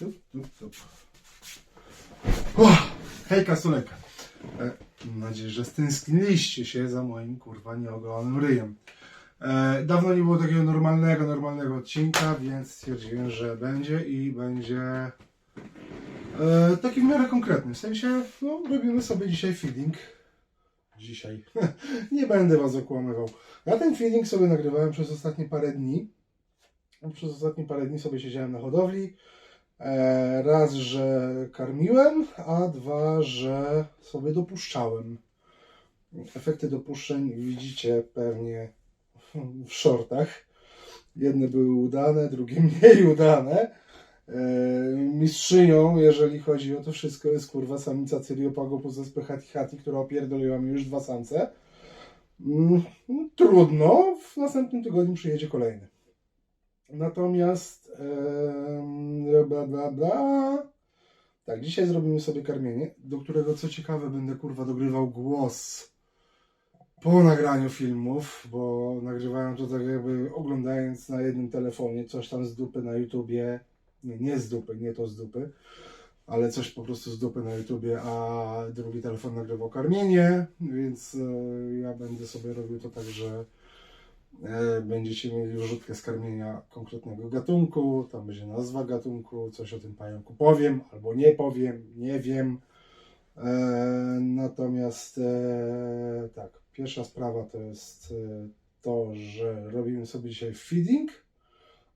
Tup, tup, tup. Uff, hejka. E, mam nadzieję, że stęskniliście się za moim kurwa nieogolonym ryjem. E, dawno nie było takiego normalnego, normalnego odcinka, więc stwierdziłem, że będzie i będzie e, taki w miarę konkretny. W sensie, no, robimy sobie dzisiaj feeding. Dzisiaj. nie będę was okłamywał. Ja ten feeding sobie nagrywałem przez ostatnie parę dni. Przez ostatnie parę dni sobie siedziałem na hodowli. E, raz, że karmiłem, a dwa, że sobie dopuszczałem. Efekty dopuszczeń widzicie pewnie w shortach. Jedne były udane, drugie mniej udane. E, mistrzynią, jeżeli chodzi o to wszystko, jest kurwa samica Cyriopagopusa spychati hati, która opierdoliła mi już dwa samce. Mm, trudno, w następnym tygodniu przyjedzie kolejny. Natomiast em, bla bla bla. Tak, dzisiaj zrobimy sobie karmienie, do którego co ciekawe będę kurwa dogrywał głos po nagraniu filmów, bo nagrywałem to tak jakby oglądając na jednym telefonie coś tam z dupy na YouTubie. Nie, nie z dupy, nie to z dupy, ale coś po prostu z dupy na YouTubie, a drugi telefon nagrywał karmienie, więc e, ja będę sobie robił to tak, że E, Będziecie mieli wrzutkę z karmienia konkretnego gatunku, tam będzie nazwa gatunku, coś o tym pająku powiem, albo nie powiem, nie wiem. E, natomiast e, tak, pierwsza sprawa to jest e, to, że robimy sobie dzisiaj feeding.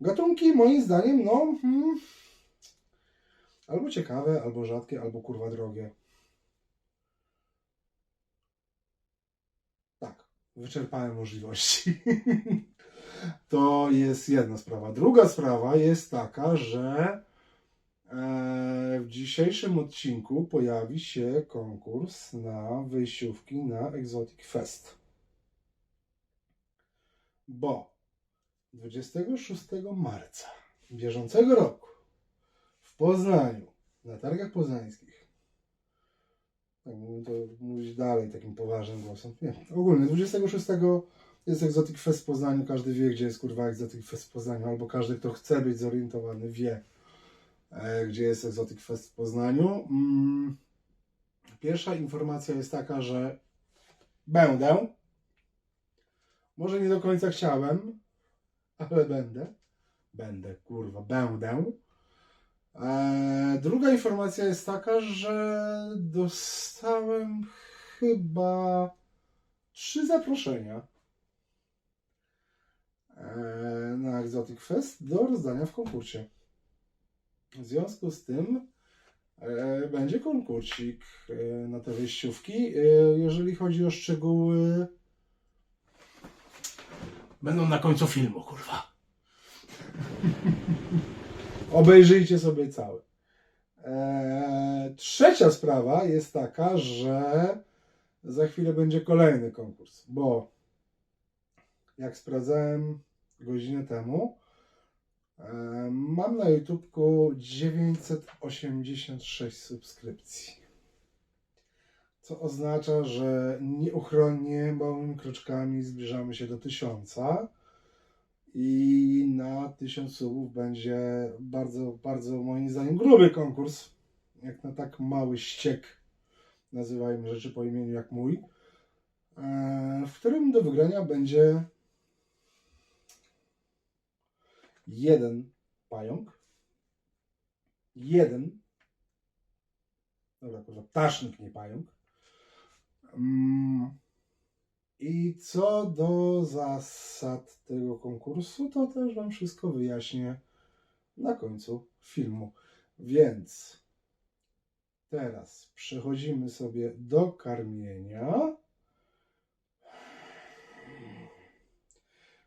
Gatunki moim zdaniem, no, hmm, albo ciekawe, albo rzadkie, albo kurwa drogie. Tak, wyczerpałem możliwości. to jest jedna sprawa. Druga sprawa jest taka, że e, w dzisiejszym odcinku pojawi się konkurs na wyjściówki na Exotic Fest. Bo 26 marca bieżącego roku w Poznaniu, na targach poznańskich, mógłbym to mówić dalej takim poważnym głosem. Nie, ogólnie 26 jest Exotic Fest w Poznaniu, każdy wie, gdzie jest kurwa Exotic Fest w Poznaniu, albo każdy, kto chce być zorientowany, wie, e, gdzie jest Exotic Fest w Poznaniu. Mm. Pierwsza informacja jest taka, że będę. Może nie do końca chciałem, ale będę. Będę, kurwa, będę. E, druga informacja jest taka, że dostałem chyba trzy zaproszenia e, na Exotic Fest do rozdania w konkursie. W związku z tym e, będzie konkursik na te wyjściówki. Jeżeli chodzi o szczegóły, będą na końcu filmu, kurwa. Obejrzyjcie sobie cały. Eee, trzecia sprawa jest taka, że za chwilę będzie kolejny konkurs, bo jak sprawdzałem godzinę temu, e, mam na YouTubku 986 subskrypcji. Co oznacza, że nieuchronnie małymi kroczkami zbliżamy się do tysiąca i na 1000 subów będzie bardzo, bardzo moim zdaniem gruby konkurs, jak na tak mały ściek, nazywajmy rzeczy po imieniu jak mój, e, w którym do wygrania będzie jeden pająk, jeden, dobra, kurwa, ptasznik, nie pająk, Mm, i co do zasad tego konkursu, to też Wam wszystko wyjaśnię na końcu filmu. Więc teraz przechodzimy sobie do karmienia.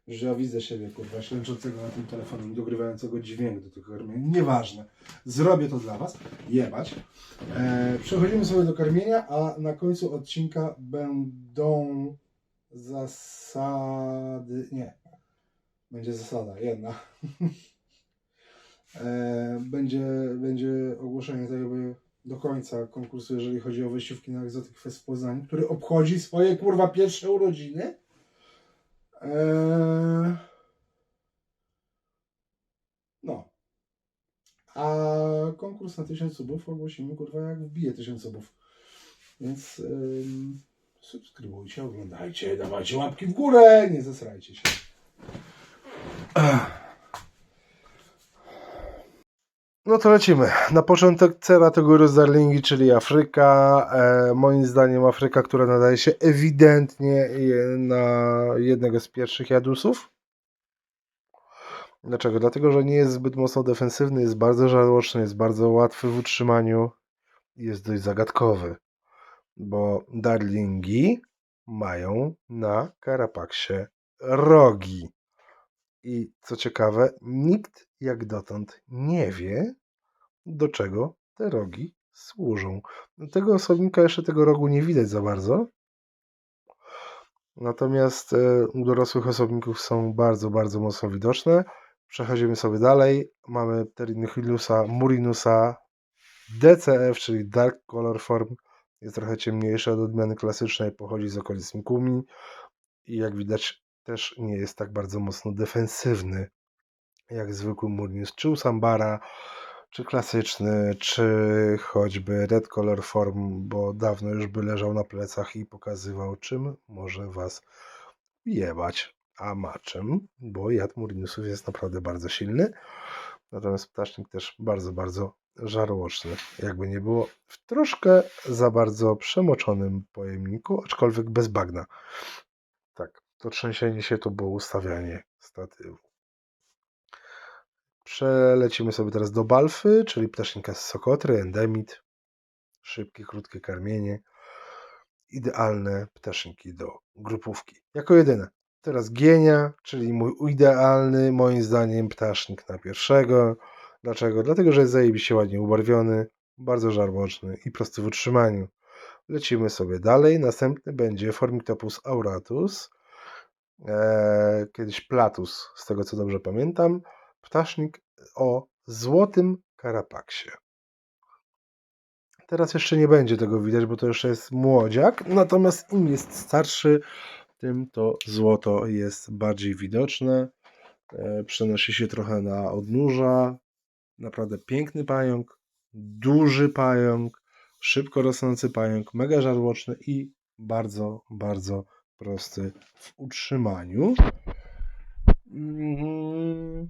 Że ja widzę siebie, kurwa, ślęczącego na tym telefonie, dogrywającego dźwięk do tego karmienia. Nieważne. Zrobię to dla Was. Jebać. E, przechodzimy sobie do karmienia, a na końcu odcinka będą zasady. Nie. Będzie zasada, jedna. e, będzie, będzie ogłoszenie tak jakby do końca konkursu, jeżeli chodzi o wyjściówki na Exotic Fest w Poznaniu, który obchodzi swoje kurwa pierwsze urodziny. E, no. A konkurs na 1000 subów ogłosimy kurwa jak wbije 1000 subów. Więc subskrybujcie, oglądajcie, dawajcie łapki w górę, nie zesrajcie się. No to lecimy. Na początek cera tego rozdarlingi, czyli Afryka. E, moim zdaniem Afryka, która nadaje się ewidentnie na jednego z pierwszych jadusów. Dlaczego? Dlatego, że nie jest zbyt mocno defensywny, jest bardzo żarłoczny, jest bardzo łatwy w utrzymaniu i jest dość zagadkowy. Bo darlingi mają na karapaksie rogi. I co ciekawe, nikt jak dotąd nie wie, do czego te rogi służą. Tego osobnika jeszcze tego rogu nie widać za bardzo. Natomiast e, u dorosłych osobników są bardzo, bardzo mocno widoczne. Przechodzimy sobie dalej. Mamy Pterynychilusa murinusa DCF, czyli Dark Color Form. Jest trochę ciemniejszy od odmiany klasycznej, pochodzi z okolic Mikumi i jak widać też nie jest tak bardzo mocno defensywny jak zwykły Murinus, czy Usambara, czy klasyczny, czy choćby Red Color Form, bo dawno już by leżał na plecach i pokazywał czym może was jebać, a ma czym, bo jad Murinusów jest naprawdę bardzo silny. Natomiast ptasznik też bardzo, bardzo żarłoczny. Jakby nie było w troszkę za bardzo przemoczonym pojemniku, aczkolwiek bez bagna. Tak, to trzęsienie się to było ustawianie statywu. Przelecimy sobie teraz do Balfy, czyli ptasznika z Sokotry, endemit. Szybkie, krótkie karmienie. Idealne ptaszniki do grupówki. Jako jedyne. Teraz Gienia, czyli mój idealny, moim zdaniem, ptasznik na pierwszego. Dlaczego? Dlatego, że jest zajebiście ładnie ubarwiony, bardzo żarłoczny i prosty w utrzymaniu. Lecimy sobie dalej. Następny będzie Formictopus auratus. Eee, kiedyś Platus, z tego co dobrze pamiętam. Ptasznik o złotym karapaksie. Teraz jeszcze nie będzie tego widać, bo to jeszcze jest młodziak. Natomiast im jest starszy, tym to złoto jest bardziej widoczne. E, Przenosi się trochę na odnóża. Naprawdę piękny pająk, duży pająk, szybko rosnący pająk, mega żarłoczny i bardzo, bardzo prosty w utrzymaniu. Mhm.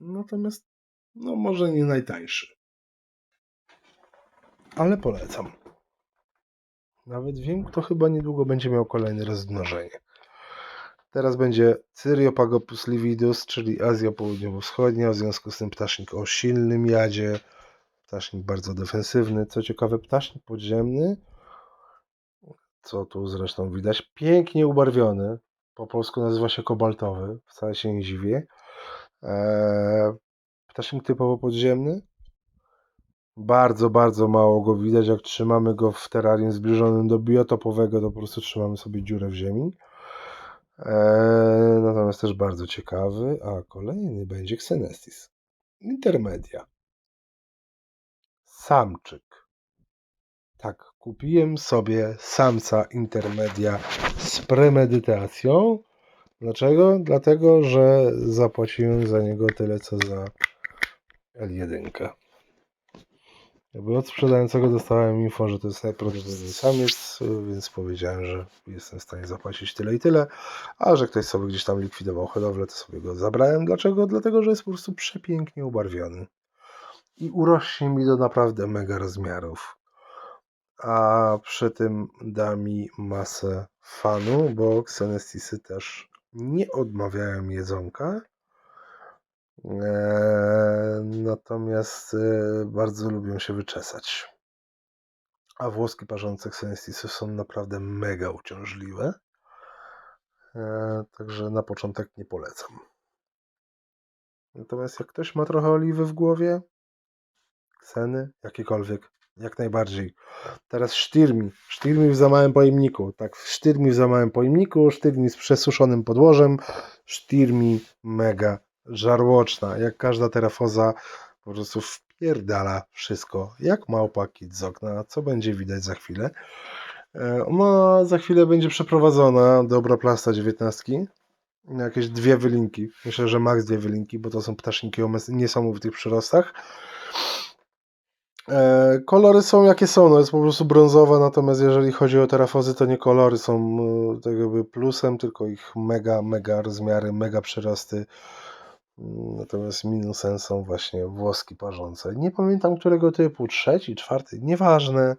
Natomiast, no może nie najtańszy. Ale polecam. Nawet wiem, kto chyba niedługo będzie miał kolejne rozmnożenie. Teraz będzie Cyriopagopus lividus, czyli Azja Południowo-Wschodnia, w związku z tym ptasznik o silnym jadzie, ptasznik bardzo defensywny. Co ciekawe, ptasznik podziemny, co tu zresztą widać, pięknie ubarwiony. Po polsku nazywa się kobaltowy, wcale się nie dziwię. Eee, ptasznik typowo podziemny. Bardzo, bardzo mało go widać. Jak trzymamy go w terrarium zbliżonym do biotopowego, to po prostu trzymamy sobie dziurę w ziemi. Eee, natomiast też bardzo ciekawy. A kolejny będzie Xenestis. Intermedia. Samczyk. Tak, kupiłem sobie samca intermedia z premedytacją. Dlaczego? Dlatego, że zapłaciłem za niego tyle, co za L1. Jakby od sprzedającego dostałem info, że to jest najprawdopodobniej samiec, więc powiedziałem, że jestem w stanie zapłacić tyle i tyle, a że ktoś sobie gdzieś tam likwidował hodowlę, to sobie go zabrałem. Dlaczego? Dlatego, że jest po prostu przepięknie ubarwiony i urośnie mi do naprawdę mega rozmiarów. A przy tym da mi masę fanu, bo Xenestisy też nie odmawiają jedzonka. Eee, natomiast e, bardzo lubią się wyczesać. A włoski parzące Xenestisy są naprawdę mega uciążliwe. Eee, także na początek nie polecam. Natomiast jak ktoś ma trochę oliwy w głowie, ceny, jakiekolwiek, jak najbardziej. Teraz sztyrmi. Sztyrmi w za małym pojemniku. Tak, sztyrmi w za małym pojemniku, sztyrmi z przesuszonym podłożem, sztyrmi mega żarłoczna. Jak każda terafoza po prostu wpierdala wszystko, jak małpa kit z okna, co będzie widać za chwilę. E, Ona za chwilę będzie przeprowadzona do Obraplasta 19. jakieś dwie wylinki. Myślę, że max dwie wylinki, bo to są ptaszniki o niesamowitych przyrostach. E, kolory są jakie są, no jest po prostu brązowa, natomiast jeżeli chodzi o terafozy, to nie kolory są e, tak jakby plusem, tylko ich mega, mega rozmiary, mega przyrosty. Natomiast minusem są właśnie włoski parzące. Nie pamiętam którego typu, trzeci, czwarty, nieważne.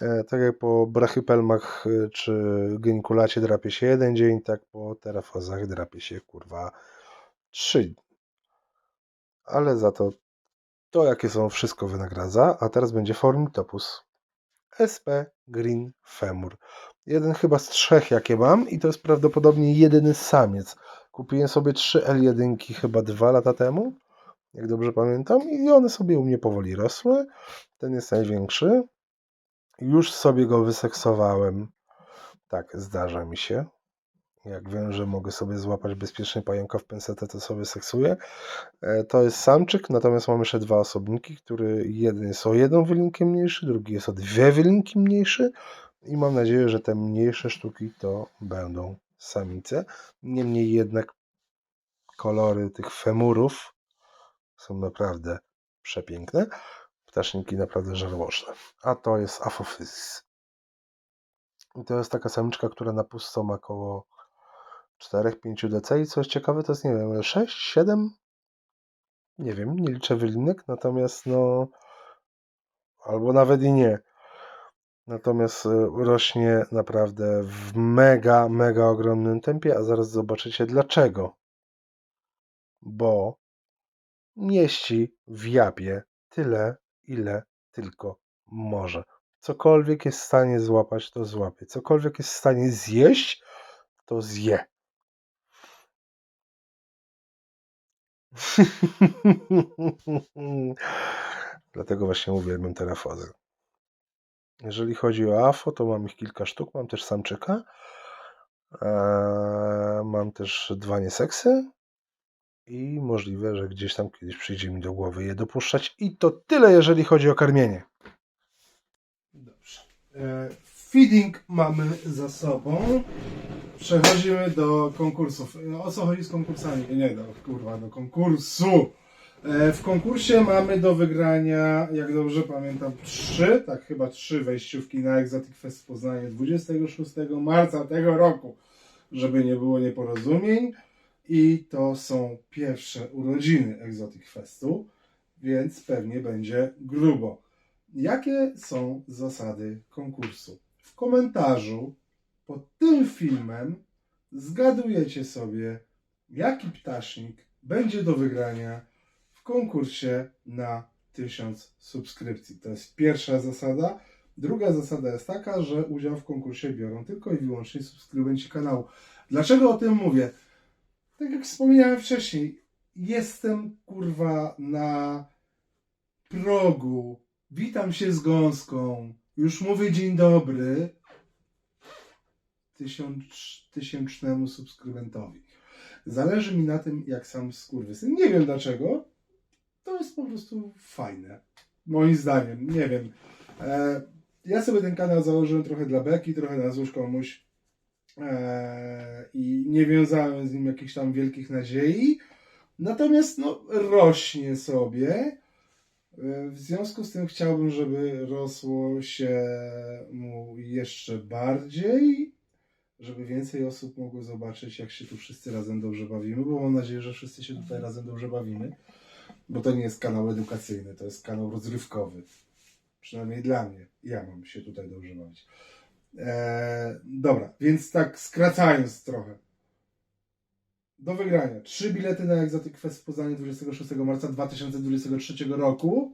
E, Tak jak po brachypelmach e, czy genikulacie drapie się jeden dzień, tak po terafozach drapie się kurwa trzy. Ale za to to jakie są wszystko wynagradza, a teraz będzie Formitopus SP Green Femur. Jeden chyba z trzech jakie mam i to jest prawdopodobnie jedyny samiec. Kupiłem sobie trzy L1 chyba dwa lata temu, jak dobrze pamiętam i one sobie u mnie powoli rosły. Ten jest największy. Już sobie go wyseksowałem. Tak, zdarza mi się. Jak wiem, że mogę sobie złapać bezpiecznie pająka w pensetę, to sobie seksuję. E, To jest samczyk, natomiast mam jeszcze dwa osobniki, który jeden jest o jedną wylinkę mniejszy, drugi jest o dwie wylinki mniejszy i mam nadzieję, że te mniejsze sztuki to będą samice. Niemniej jednak kolory tych femurów są naprawdę przepiękne. Ptaszniki naprawdę żarłoczne. A to jest Aphophysis. I to jest taka samiczka, która na pusto ma około 4-5 dc i co jest ciekawe, to jest nie wiem, 6, 7? Nie wiem, nie liczę wylinek, natomiast no albo nawet i nie. Natomiast y, rośnie naprawdę w mega, mega ogromnym tempie, a zaraz zobaczycie dlaczego. Bo mieści w japie tyle, ile tylko może. Cokolwiek jest w stanie złapać, to złapie. Cokolwiek jest w stanie zjeść, to zje. Dlatego właśnie uwielbiam terafozy. Jeżeli chodzi o AFO, to mam ich kilka sztuk. Mam też samczyka. Eee, Mam też dwa nieseksy. I możliwe, że gdzieś tam kiedyś przyjdzie mi do głowy je dopuszczać. I to tyle, jeżeli chodzi o karmienie. Dobrze. E, Feeding mamy za sobą. Przechodzimy do konkursów. E, O co chodzi z konkursami? Nie, do, kurwa, do konkursu. E, W konkursie mamy do wygrania, jak dobrze pamiętam, trzy, tak chyba trzy wejściówki na Exotic Fest Poznanie 26 marca tego roku, żeby nie było nieporozumień. I to są pierwsze urodziny Exotic Festu, więc pewnie będzie grubo. Jakie są zasady konkursu? W komentarzu pod tym filmem zgadujecie sobie, jaki ptasznik będzie do wygrania w konkursie na 1000 subskrypcji. To jest pierwsza zasada. Druga zasada jest taka, że udział w konkursie biorą tylko i wyłącznie subskrybenci kanału. Dlaczego o tym mówię? Tak jak wspomniałem wcześniej, jestem kurwa na progu. Witam się z gąską. Już mówię dzień dobry. Tysiąc, tysięcznemu subskrybentowi. Zależy mi na tym, jak sam skurwysyn. Nie wiem dlaczego. To jest po prostu fajne. Moim zdaniem. Nie wiem. E, ja sobie ten kanał założyłem trochę dla beki, trochę na złóż komuś. E, I nie wiązałem z nim jakichś tam wielkich nadziei. Natomiast no, rośnie sobie. E, W związku z tym chciałbym, żeby rosło się mu jeszcze bardziej, żeby więcej osób mogło zobaczyć, jak się tu wszyscy razem dobrze bawimy, bo mam nadzieję, że wszyscy się tutaj razem dobrze bawimy, bo to nie jest kanał edukacyjny, to jest kanał rozrywkowy. Przynajmniej dla mnie. Ja mam się tutaj dobrze bawić. E, dobra, więc tak skracając trochę. Do wygrania. Trzy bilety na Exotic Fest w Poznaniu 26 marca 2023 roku.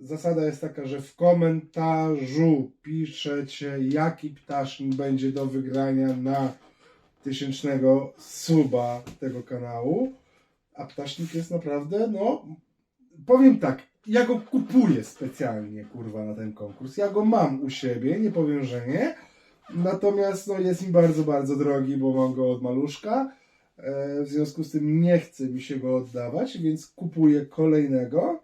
Zasada jest taka, że w komentarzu piszecie, jaki ptasznik będzie do wygrania na tysięcznego suba tego kanału. A ptasznik jest naprawdę, no, powiem tak, ja go kupuję specjalnie, kurwa, na ten konkurs. Ja go mam u siebie, nie powiem, że nie. Natomiast no, jest mi bardzo, bardzo drogi, bo mam go od maluszka. E, W związku z tym nie chce mi się go oddawać, więc kupuję kolejnego.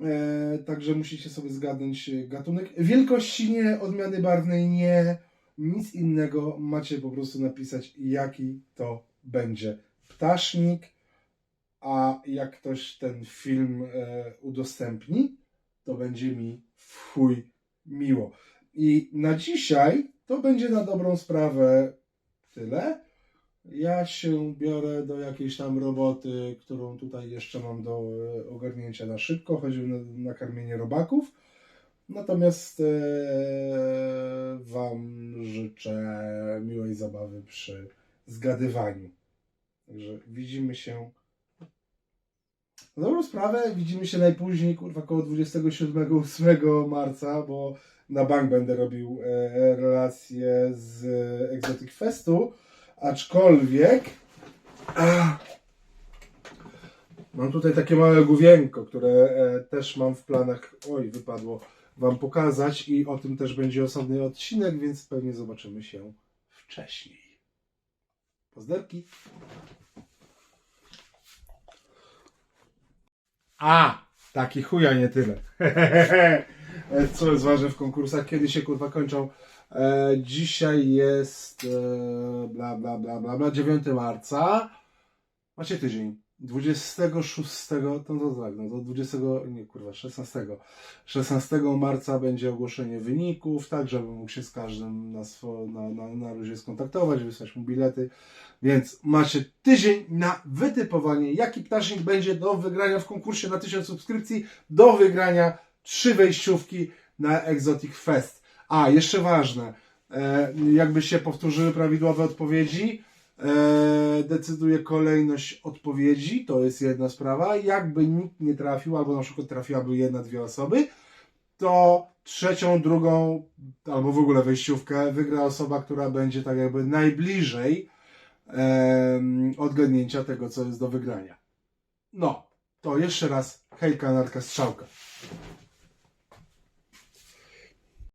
E, Także musicie sobie zgadnąć gatunek. Wielkości nie, odmiany barwnej nie. Nic innego macie po prostu napisać, jaki to będzie ptasznik, a jak ktoś ten film e, udostępni, to będzie mi w chuj miło. I na dzisiaj to będzie na dobrą sprawę tyle. Ja się biorę do jakiejś tam roboty, którą tutaj jeszcze mam do e, ogarnięcia na szybko. Chodzi o na- nakarmienie robaków. Natomiast e, Wam życzę miłej zabawy przy zgadywaniu. Także widzimy się. Na dobrą sprawę widzimy się najpóźniej, kurwa, około 27-8 marca, bo na bank będę robił e, relacje z Exotic Festu, aczkolwiek a, mam tutaj takie małe główienko, które e, też mam w planach, oj, wypadło, Wam pokazać i o tym też będzie osobny odcinek, więc pewnie zobaczymy się wcześniej. Pozderki. A, taki chuja nie tyle. Co jest ważne w konkursach, kiedy się kurwa kończą. E, dzisiaj jest e, bla bla bla bla bla 9 marca. Macie tydzień. 26, to, to tak, no to 20, nie kurwa, 16. 16 marca będzie ogłoszenie wyników, tak, żebym mógł się z każdym na, swo, na, na, na luzie skontaktować, wysłać mu bilety. Więc macie tydzień na wytypowanie, jaki ptasznik będzie do wygrania w konkursie na 1000 subskrypcji, do wygrania trzy wejściówki na Exotic Fest. A, jeszcze ważne, e, jakby się powtórzyły prawidłowe odpowiedzi, decyduje kolejność odpowiedzi, to jest jedna sprawa. Jakby nikt nie trafił, albo na przykład trafiłaby jedna, dwie osoby, to trzecią, drugą, albo w ogóle wejściówkę wygra osoba, która będzie tak jakby najbliżej odgadnięcia tego, co jest do wygrania. No, to jeszcze raz hejka, narka, strzałka.